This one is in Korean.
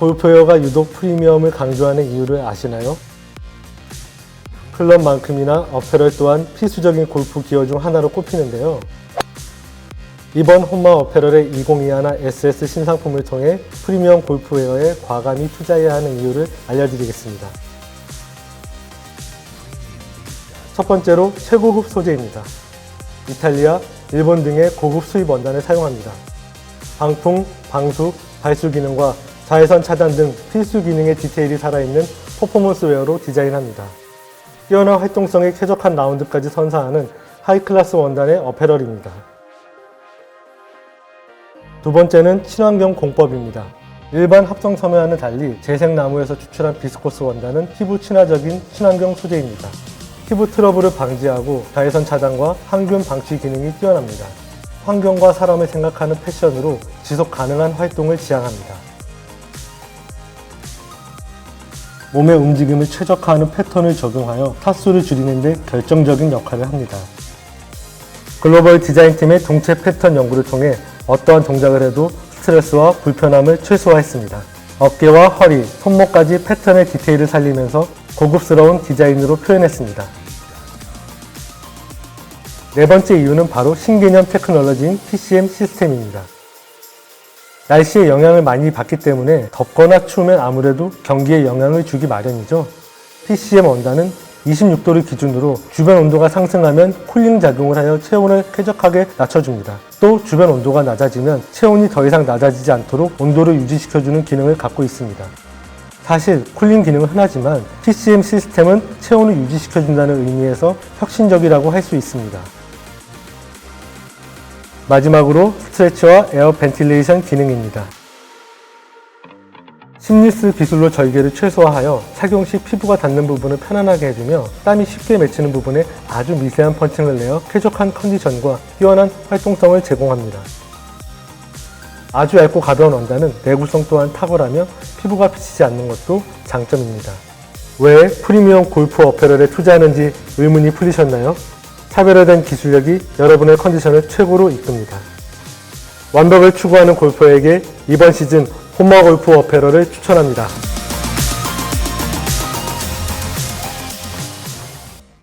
골프웨어가 유독 프리미엄을 강조하는 이유를 아시나요? 클럽만큼이나 어페럴 또한 필수적인 골프 기어 중 하나로 꼽히는데요. 이번 홈마 어페럴의 2021 SS 신상품을 통해 프리미엄 골프웨어에 과감히 투자해야 하는 이유를 알려드리겠습니다. 첫 번째로 최고급 소재입니다. 이탈리아, 일본 등의 고급 수입 원단을 사용합니다. 방풍, 방수, 발수 기능과 자외선 차단 등 필수 기능의 디테일이 살아있는 퍼포먼스 웨어로 디자인합니다. 뛰어난 활동성에 쾌적한 라운드까지 선사하는 하이클래스 원단의 어페럴입니다. 두 번째는 친환경 공법입니다. 일반 합성 섬유와는 달리 재생나무에서 추출한 비스코스 원단은 피부 친화적인 친환경 소재입니다. 피부 트러블을 방지하고 자외선 차단과 항균 방치 기능이 뛰어납니다. 환경과 사람을 생각하는 패션으로 지속 가능한 활동을 지향합니다. 몸의 움직임을 최적화하는 패턴을 적용하여 타수를 줄이는 데 결정적인 역할을 합니다. 글로벌 디자인팀의 동체 패턴 연구를 통해 어떠한 동작을 해도 스트레스와 불편함을 최소화했습니다. 어깨와 허리, 손목까지 패턴의 디테일을 살리면서 고급스러운 디자인으로 표현했습니다. 네 번째 이유는 바로 신개념 테크놀로지인 PCM 시스템입니다. 날씨에 영향을 많이 받기 때문에 덥거나 추우면 아무래도 경기에 영향을 주기 마련이죠. PCM 원단은 26도를 기준으로 주변 온도가 상승하면 쿨링 작용을 하여 체온을 쾌적하게 낮춰줍니다. 또 주변 온도가 낮아지면 체온이 더 이상 낮아지지 않도록 온도를 유지시켜주는 기능을 갖고 있습니다. 사실 쿨링 기능은 흔하지만 PCM 시스템은 체온을 유지시켜준다는 의미에서 혁신적이라고 할 수 있습니다. 마지막으로 스트레치와 에어 벤틸레이션 기능입니다. 심리스 기술로 절개를 최소화하여 착용 시 피부가 닿는 부분을 편안하게 해주며 땀이 쉽게 맺히는 부분에 아주 미세한 펀칭을 내어 쾌적한 컨디션과 뛰어난 활동성을 제공합니다. 아주 얇고 가벼운 원단은 내구성 또한 탁월하며 피부가 비치지 않는 것도 장점입니다. 왜 프리미엄 골프 어페럴에 투자하는지 의문이 풀리셨나요? 차별화된 기술력이 여러분의 컨디션을 최고로 이끕니다. 완벽을 추구하는 골퍼에게 이번 시즌 홈마 골프 어페럴을 추천합니다.